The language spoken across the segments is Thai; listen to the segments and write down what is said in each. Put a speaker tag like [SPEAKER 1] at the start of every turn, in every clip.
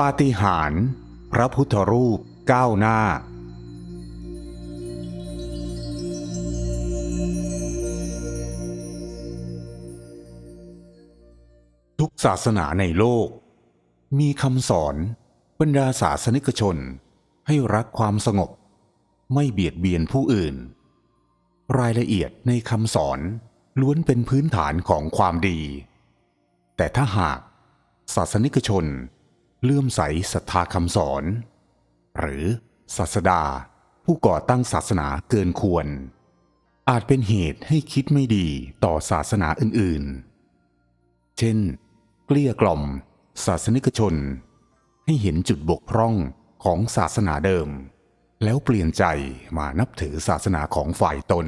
[SPEAKER 1] ปาฏิหาริย์พระพุทธรูปก้าวหน้า ทุกศาสนาในโลก มีคำสอนบรรดาศาสนิกชนให้รักความสงบ ไม่เบียดเบียนผู้อื่น รายละเอียดในคำสอนล้วนเป็นพื้นฐานของความดี แต่ถ้าหากศาสนิกชน เลื่อมใสศรัทธาคำสอน หรือศาสดาผู้ก่อตั้งศาสนาเกินควร อาจเป็นเหตุให้คิดไม่ดีต่อศาสนาอื่นๆ เช่น เกลี้ยกล่อม ศาสนิกชน ให้เห็นจุดบกพร่องของศาสนาเดิม แล้วเปลี่ยนใจมานับถือศาสนาของฝ่ายตน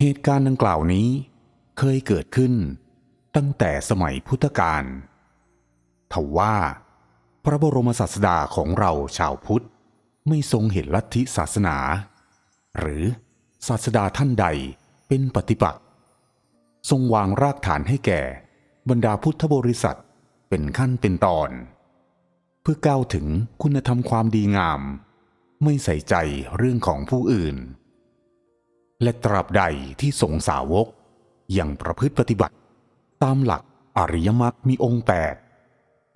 [SPEAKER 1] เหตุการณ์ดังกล่าวนี้เคยเกิดขึ้นตั้งแต่สมัยพุทธกาล ทว่า พระบรมศาสดาของเราชาวพุทธ ไม่ทรงเห็นลัทธิศาสนา หรือศาสดาท่านใดเป็นปฏิปักษ์ทรงวางรากฐานให้แก่ บรรดาพุทธบริษัทเป็นขั้นเป็นตอน เพื่อก้าวถึงคุณธรรมความดีงาม ไม่ใส่ใจเรื่องของผู้อื่น และตราบใดที่สงสาวกยังประพฤติปฏิบัติ ตามหลักอริยมรรคมีองค์แปด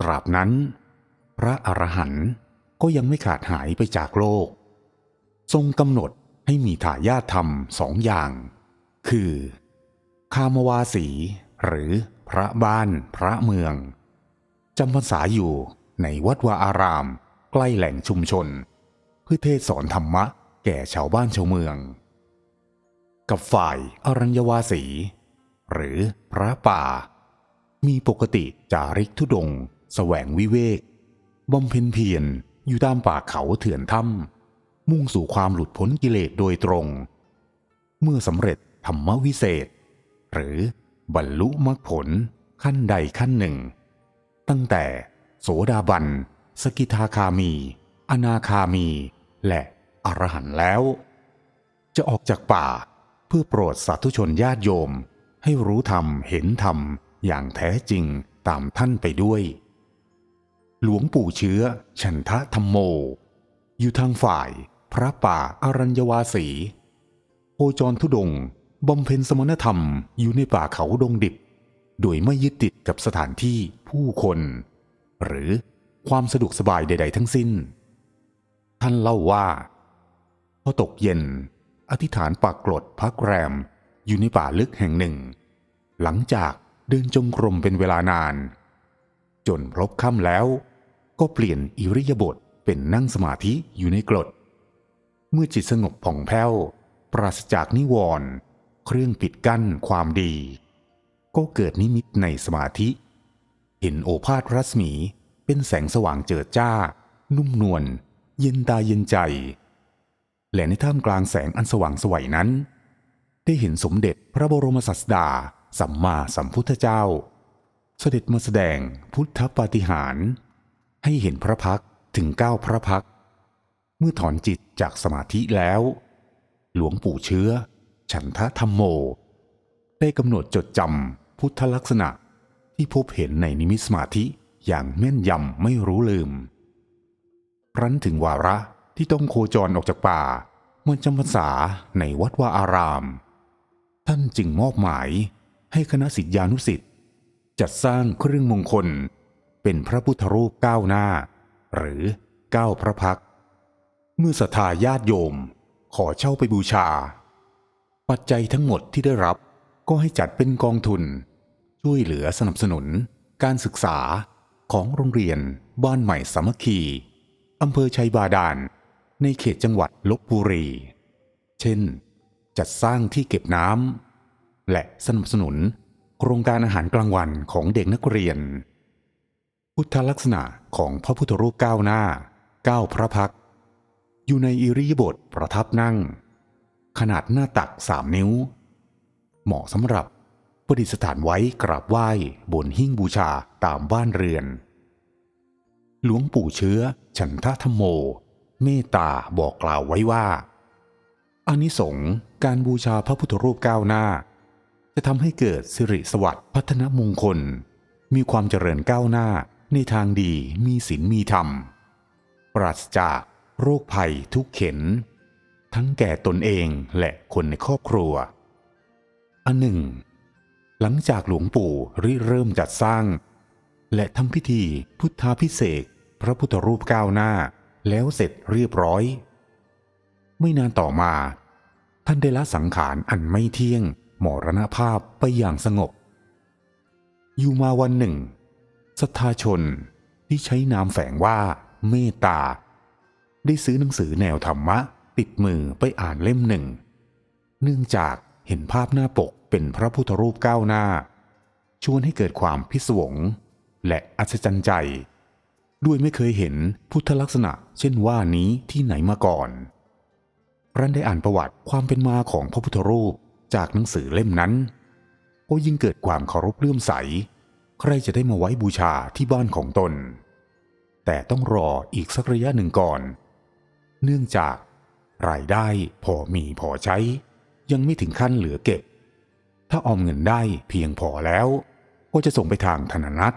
[SPEAKER 1] ตราบนั้น พระอรหันต์ก็ยังไม่ขาดหายไปจากโลก ทรงกำหนดให้มีทายาทธรรมสองอย่าง คือ คามวาสี หรือพระบ้านพระเมืองจำพรรษาอยู่ในวัดวาอาราม ใกล้แหล่งชุมชน เพื่อเทศสอนธรรมะแก่ชาวบ้านชาวเมือง กับฝ่ายอรัญญวาสี หรือพระป่า มีปกติจาริกทุดง แสวงวิเวกบำเพ็ญเพียรอยู่ตามป่าเขาเถื่อนถ้ำมุ่งสู่ความหลุดพ้นกิเลสโดยตรง เมื่อสำเร็จธรรมวิเศษ หรือบรรลุมรรคผลขั้นใดขั้นหนึ่ง ตั้งแต่โสดาบัน สกิทาคามี อนาคามี และอรหันต์แล้ว จะออกจากป่าเพื่อโปรดสาธุชนญาติโยม ให้รู้ธรรมเห็นธรรมอย่างแท้จริงตามท่านไปด้วย หลวงปู่เชื้อ ฉันทะธรรมโม อยู่ทางฝ่าย พระป่าอารัญญวาสีโอจรทุดงค์บำเพ็ญสมณธรรมอยู่ในป่าเขาดงดิบ โดยไม่ยึดติดกับสถานที่ผู้คน หรือความสะดวกสบายใด ๆ ทั้งสิ้น ท่านเล่าว่า พอตกเย็น อธิษฐานปากกรดพักแรมอยู่ในป่าลึกแห่งหนึ่ง หลังจากเดินจงกรมเป็นเวลานาน จนพลบค่ำแล้ว ก็เปลี่ยนอิริยาบถเป็นนั่งสมาธิอยู่ในกรด เมื่อจิตสงบผ่องแผ้ว ปราศจากนิวรณ์เครื่องปิดกั้นความดี ก็เกิดนิมิตในสมาธิ เห็นโอภาสรัศมีเป็นแสงสว่างเจิดจ้า นุ่มนวลเย็นตาเย็นใจ และในท่ามกลางแสงอันสว่างสวัยนั้น ได้เห็นสมเด็จพระบรมศาสดา สัมมาสัมพุทธเจ้า เสด็จมาแสดงพุทธปาฏิหาริย์ ให้เห็นพระพักถึงเก้าพระพัก เมื่อถอนจิตจากสมาธิแล้ว หลวงปู่เชื้อ ฉันทะธรรมโม ได้กำหนดจดจำพุทธลักษณะที่พบเห็นในนิมิตสมาธิอย่างแม่นยำไม่รู้ลืม ครั้นถึงวาระที่ต้องโคจรออกจากป่ามาจำพรรษาในวัดวาอาราม ท่านจึงมอบหมายให้คณะสิทธิานุสิทธิ์จัดสร้างเครื่องมงคล เป็นพระพุทธรูปก้าวหน้า หรือก้าวพระพัก เมื่อศรัทธาญาติโยมขอเช่าไปบูชา ปัจจัยทั้งหมดที่ได้รับก็ให้จัดเป็นกองทุน ช่วยเหลือสนับสนุน การศึกษาของโรงเรียนบ้านใหม่สามัคคีอำเภอชัยบาดาล ในเขตจังหวัดลบบุรี เช่น จัดสร้างที่เก็บน้ำและสนับสนุนโครงการอาหารกลางวันของเด็กนักเรียน พุทธลักษณะของพระพุทธรูปก้าวหน้าก้าวพระพัก อยู่ในอิริยาบถประทับนั่ง ขนาดหน้าตักสามนิ้ว เหมาะสำหรับประดิษฐานไว้กราบไหว้บนหิ้งบูชาตามบ้านเรือน หลวงปู่เชื้อ ฉันทธรรมโม เมตตาบอกกล่าวไว้ว่าอานิสงส์การบูชาพระพุทธรูปก้าวหน้า จะทำให้เกิดสิริสวัสดิ์พัฒนมงคล มีความเจริญก้าวหน้า ในทางดีมีศีลมีธรรม ปราศจากโรคภัยทุกเข็น ทั้งแก่ตนเองและคนในครอบครัว อันหนึ่ง หลังจากหลวงปู่ริเริ่มจัดสร้าง และทำพิธีพุทธาพิเศษพระพุทธรูปก้าวหน้าแล้วเสร็จเรียบร้อย ไม่นานต่อมา ท่านได้ละสังขารอันไม่เที่ยงมรณภาพไปอย่างสงบ อยู่มาวันหนึ่ง ศรัทธาชนที่ใช้นามแฝงว่าเมตตา ได้ซื้อหนังสือแนวธรรมะ ติดมือไปอ่านเล่มหนึ่ง เนื่องจากเห็นภาพหน้าปกเป็นพระพุทธรูปก้าวหน้า ชวนให้เกิดความพิศวง และอัศจรรย์ใจ ด้วยไม่เคยเห็นพุทธลักษณะเช่นว่านี้ที่ไหนมาก่อนรันได้อ่านประวัติความเป็นมาของพระพุทธรูปจากหนังสือเล่มนั้นก็ยิ่งเกิดความเคารพเลื่อมใส ใครจะได้มาไว้บูชาที่บ้านของตน แต่ต้องรออีกสักระยะหนึ่งก่อน เนื่องจากรายได้พอมีพอใช้ ยังไม่ถึงขั้นเหลือเก็บ ถ้าออมเงินได้เพียงพอแล้ว ก็จะส่งไปทางธนานัต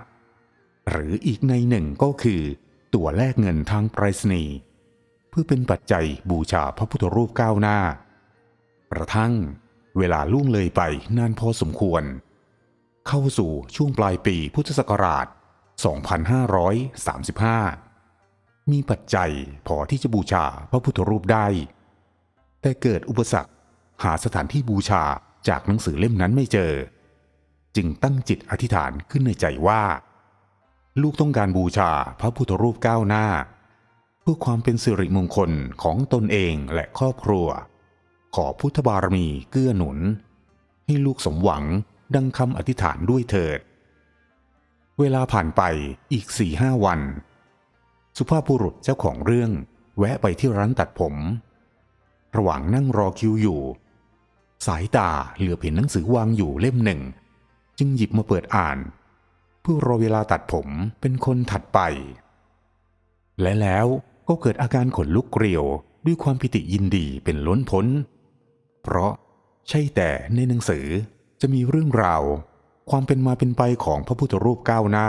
[SPEAKER 1] หรืออีกในหนึ่งก็คือ ตัวแลกเงินทางไปรษณีย์เพื่อเป็นปัจจัยบูชาพระพุทธรูปก้าวหน้ากระทั่งเวลาล่วงเลยไปนานพอสมควร เข้าสู่ช่วงปลายปีพุทธศักราช 2535 มีปัจจัยพอที่จะบูชาพระพุทธรูปได้ แต่เกิดอุปสรรคหาสถานที่บูชาจากหนังสือเล่มนั้นไม่เจอ จึงตั้งจิตอธิษฐานขึ้นในใจว่า ลูกต้องการบูชาพระพุทธรูปก้าวหน้า เพื่อความเป็นสิริมงคลของตนเองและครอบครัว ขอพุทธบารมีเกื้อหนุน ให้ลูกสมหวัง ดังคำอธิษฐานด้วยเถิด เวลาผ่านไปอีกสี่ห้าวัน สุภาพบุรุษเจ้าของเรื่องแวะไปที่ร้านตัดผม ระหว่างนั่งรอคิวอยู่ สายตาเหลือเห็นหนังสือวางอยู่เล่มหนึ่ง จึงหยิบมาเปิดอ่าน เพื่อรอเวลาตัดผมเป็นคนถัดไป และแล้วก็เกิดอาการขนลุกเกลียวด้วยความปิติยินดีเป็นล้นพ้น เพราะใช่แต่ในหนังสือ จะมีเรื่องราว ความเป็นมาเป็นไปของพระพุทธรูปก้าวหน้า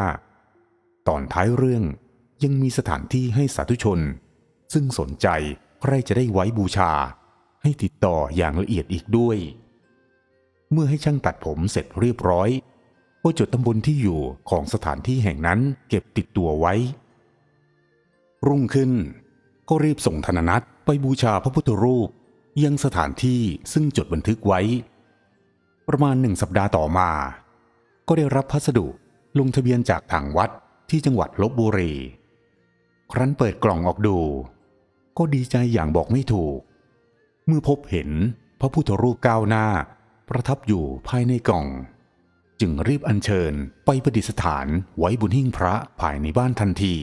[SPEAKER 1] ตอนท้ายเรื่องยังมีสถานที่ให้สาธุชน ซึ่งสนใจใครจะได้ไว้บูชา ให้ติดต่ออย่างละเอียดอีกด้วย เมื่อให้ช่างตัดผมเสร็จเรียบร้อยก็จดตำบลที่อยู่ของสถานที่แห่งนั้นเก็บติดตัวไว้ รุ่งขึ้น ก็รีบส่งธนนัตไปบูชาพระพุทธรูปยังสถานที่ซึ่งจดบันทึกไว้ ประมาณหนึ่งสัปดาห์ต่อมา ก็ได้รับพัสดุลงทะเบียนจากทางวัดที่จังหวัดลบบุรี ครั้นเปิดกล่องออกดู ก็ดีใจอย่างบอกไม่ถูก เมื่อพบเห็นพระพุทธรูปก้าวหน้า ประทับอยู่ภายในกล่อง จึงรีบอัญเชิญไปประดิษฐานไว้บนหิ้งพระภายในบ้านทันที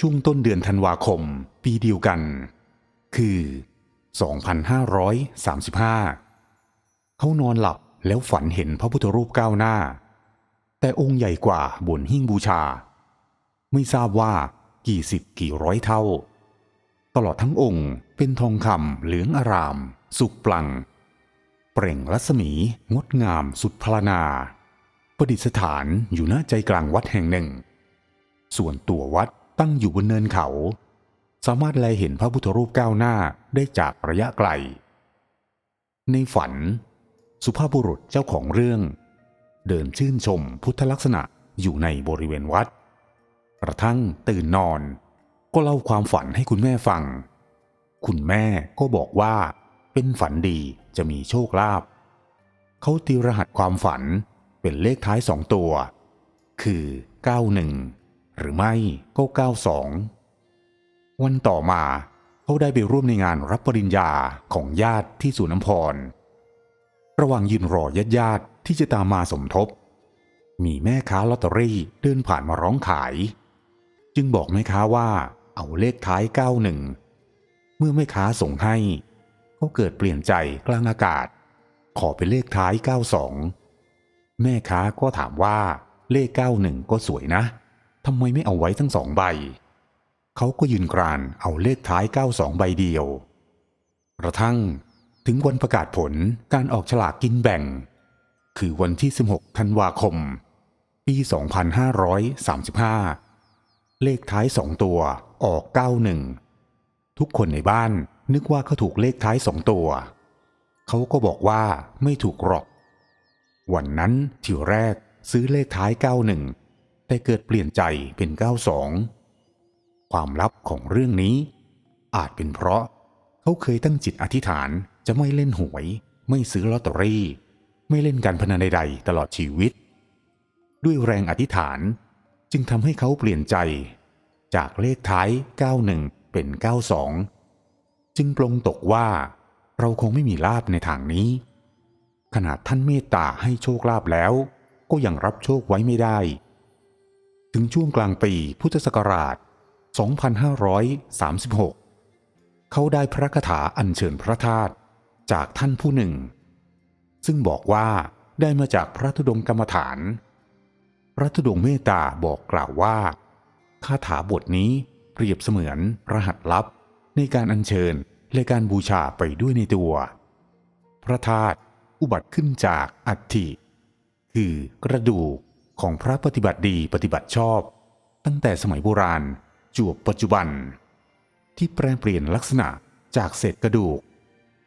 [SPEAKER 1] ช่วงต้นเดือนธันวาคมปีเดียวกัน คือ 2535 เขานอนหลับแล้วฝันเห็นพระพุทธรูปก้าวหน้า แต่องค์ใหญ่กว่าบนหิ้งบูชา ไม่ทราบว่ากี่สิบกี่ร้อยเท่า ตลอดทั้งองค์เป็นทองคำเหลืองอาราม สุกปลัง เปล่งรัศมีงดงามสุดพลานา ประดิษฐานอยู่หน้าใจกลางวัดแห่งหนึ่ง ส่วนตัววัดตั้งอยู่บนเนินเขา สามารถแลเห็นพระพุทธรูปก้าวหน้าได้จากระยะไกล ในฝัน สุภาพบุรุษเจ้าของเรื่อง เดินชื่นชมพุทธลักษณะอยู่ในบริเวณวัด กระทั่งตื่นนอน ก็เล่าความฝันให้คุณแม่ฟัง คุณแม่ก็บอกว่า เป็นฝันดีจะมีโชคลาภเขาตีรหัสความฝันเป็นเลขท้ายสองตัว คือ 91 หรือไม่ก็92 วันต่อมาเขาได้ไปร่วมในงานรับปริญญาของญาติที่สุนำพร ระหว่างยืนรอญาติญาติๆที่จะตามมาสมทบ มีแม่ค้าลอตเตอรี่เดินผ่านมาร้องขาย จึงบอกแม่ค้าว่าเอาเลขท้าย 91 เมื่อแม่ค้าส่งให้ ก็เกิดเปลี่ยนใจกลางอากาศ ขอเป็นเลขท้าย 92 แม่ค้าก็ถามว่าเลข 91 ก็สวยนะทำไมไม่เอาไว้ทั้งสองใบ เขาก็ยืนกรานเอาเลขท้าย 92 ใบเดียวกระทั่ง ถึงวันประกาศผลการออกฉลากกินแบ่ง คือวันที่ 16 ธันวาคม ปี 2535 เลขท้ายสองตัวออก 91 ทุกคนในบ้านนึกว่าเขาถูกเลขท้ายสองตัว เขาก็บอกว่าไม่ถูกหรอก วันนั้นทีแรกซื้อเลขท้าย 91 แต่เกิดเปลี่ยนใจเป็น 92 ความลับของเรื่องนี้ อาจเป็นเพราะเขาเคยตั้งจิตอธิษฐาน จะไม่เล่นหวย ไม่ซื้อลอตเตอรี่ ไม่เล่นการพนันใดๆตลอดชีวิต ด้วยแรงอธิษฐานจึงทำให้เขาเปลี่ยนใจ จากเลขท้าย 91 เป็น 92 จึงปลงตกว่าเราคงไม่มีลาบในทางนี้ ขนาดท่านเมตตาให้โชคลาภแล้ว ก็ยังรับโชคไว้ไม่ได้ ถึงช่วงกลางปีพุทธศักราช 2536 เขาได้พระคาถาอัญเชิญพระธาตุ จากท่านผู้หนึ่ง ซึ่งบอกว่าได้มาจากพระธุดงกรรมฐาน พระธุดงเมตตาบอกกล่าวว่าคาถาบทนี้เปรียบเสมือนรหัสลับในการอัญเชิญและการบูชาไปด้วยในตัว พระธาตุอุบัติขึ้นจากอัฐิ คือกระดูกของพระปฏิบัติดีปฏิบัติชอบ ตั้งแต่สมัยโบราณจวบปัจจุบัน ที่แปลงเปลี่ยนลักษณะจากเศษกระดูก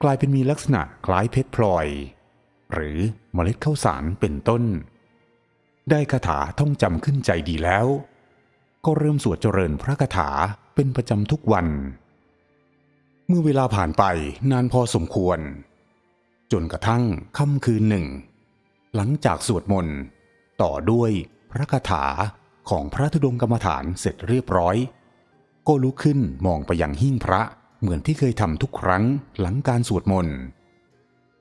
[SPEAKER 1] กลายเป็นมีลักษณะคล้ายเพชรพลอย หรือเมล็ดข้าวสารเป็นต้น ได้คาถาท่องจำขึ้นใจดีแล้ว ก็เริ่มสวดเจริญพระคาถาเป็นประจำทุกวัน เมื่อเวลาผ่านไปนานพอสมควร จนกระทั่งค่ำคืนหนึ่ง หลังจากสวดมนต์ต่อด้วยพระคาถาของพระธุดงค์กรรมฐานเสร็จเรียบร้อย ก็ลุกขึ้นมองไปยังหิ้งพระ เหมือนที่เคยทำทุกครั้งหลังการสวดมนต์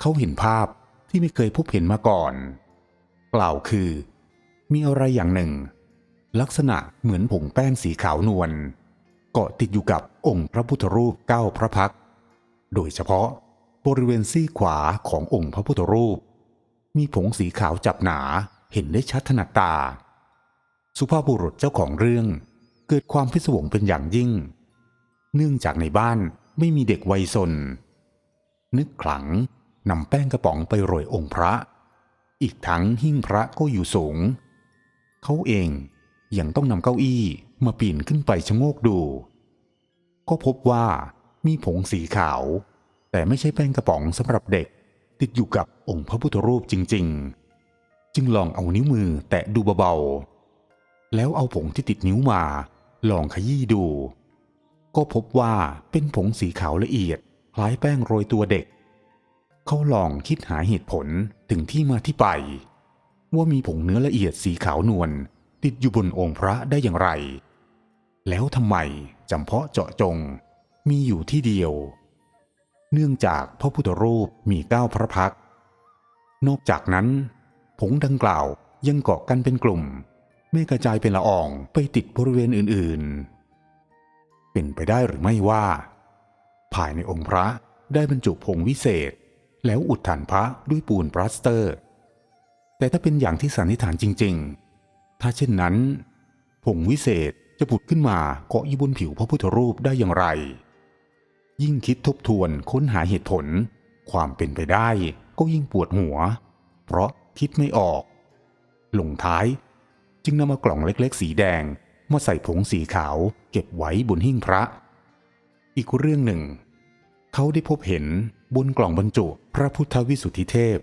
[SPEAKER 1] เขาเห็นภาพที่ไม่เคยพบเห็นมาก่อน กล่าวคือ มีอะไรอย่างหนึ่ง ลักษณะเหมือนผงแป้งสีขาวนวลเกาะติดอยู่กับองค์พระพุทธรูปเก้าพระพัก โดยเฉพาะบริเวณซี่ขวาขององค์พระพุทธรูป มีผงสีขาวจับหนาเห็นได้ชัดถนัดตา สุภาพบุรุษเจ้าของเรื่องเกิดความพิศวงเป็นอย่างยิ่ง เนื่องจากในบ้านไม่มีเด็กวัยสน นึกขลังนำแป้งกระป๋องไปโรยองค์พระ อีกทั้งหิ้งพระก็อยู่สูง เขาเองยังต้องนำเก้าอี้มาปีนขึ้นไปชะโงกดู ก็พบว่ามีผงสีขาว แต่ไม่ใช่แป้งกระป๋องสำหรับเด็ก ติดอยู่กับองค์พระพุทธรูปจริง ๆ จึงลองเอานิ้วมือแตะดูเบาๆ แล้วเอาผงที่ติดนิ้วมา ลองขยี้ดู ก็พบว่าเป็นผงสีขาวละเอียด คล้ายแป้งโรยตัวเด็ก เขาลองคิดหาเหตุผลถึงที่มาที่ไป ว่ามีผงเนื้อละเอียดสีขาวนวลติดอยู่บนองค์พระได้อย่างไร แล้วทำไมจำเพาะเจาะจงมีอยู่ที่เดียว เนื่องจากพระพุทธรูปมีเก้าพระพัก นอกจากนั้น ผงดังกล่าวยังเกาะกันเป็นกลุ่ม ไม่กระจายเป็นละอองไปติดบริเวณอื่นๆ เป็นไปได้หรือไม่ว่า ภายในองค์พระได้บรรจุผงวิเศษ แล้วอุดฐานพระด้วยปูนปลาสเตอร์ แต่ถ้าเป็นอย่างที่สันนิษฐานจริง ๆ ถ้าเช่นนั้น ผงวิเศษจะผุดขึ้นมาเกาะอยู่บนผิวพระพุทธรูปได้อย่างไร ยิ่งคิดทบทวนค้นหาเหตุผล ความเป็นไปได้ก็ยิ่งปวดหัว เพราะคิดไม่ออก ลงท้ายจึงนำมากล่องเล็กๆ สีแดง มาใส่ผงสีขาวเก็บไว้บนหิ้งพระ อีกเรื่องหนึ่ง เขาได้พบเห็นบนกล่องบรรจุพระพุทธวิสุทธิเทพ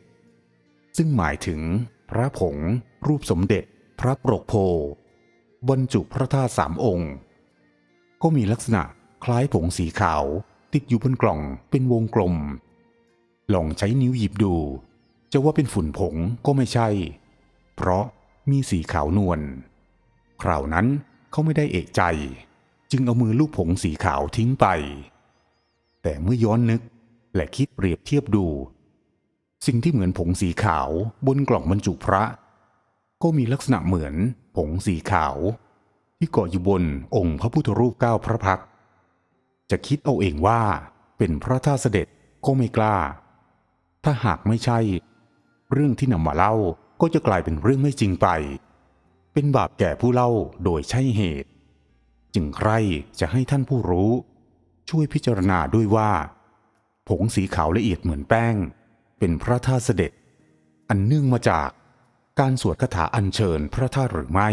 [SPEAKER 1] ซึ่งหมายถึงพระผง รูปสมเด็จ พระปรกโพบรรจุพระธาตุสามองค์ ก็มีลักษณะคล้ายผงสีขาวติดอยู่บนกล่องเป็นวงกลม ลองใช้นิ้วหยิบดู จะว่าเป็นฝุ่นผงก็ไม่ใช่ เพราะมีสีขาวนวลคราวนั้น เขาไม่ได้เอกใจ จึงเอามือลูบผงสีขาวทิ้งไป แต่เมื่อย้อนนึกและคิดเปรียบเทียบดู สิ่งที่เหมือนผงสีขาวบนกล่องบรรจุพระ ก็มีลักษณะเหมือนผงสีขาว ที่เกาะอยู่บนองค์พระพุทธรูปเก้าพระพัก จะคิดเอาเองว่าเป็นพระธาตุเสด็จก็ไม่กล้า ถ้าหากไม่ใช่ เรื่องที่นำมาเล่าก็จะกลายเป็นเรื่องไม่จริงไป เป็นบาปแก่ผู้เล่าโดยใช่เหตุ จึงใครจะให้ท่านผู้รู้ ช่วยพิจารณาด้วยว่า ผงสีขาวละเอียดเหมือนแป้ง เป็นพระธาตุเสด็จ อันเนื่องมาจากการสวดคาถาอัญเชิญพระธาตุหรือไม่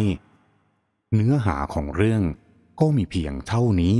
[SPEAKER 1] เนื้อหาของเรื่องก็มีเพียงเท่านี้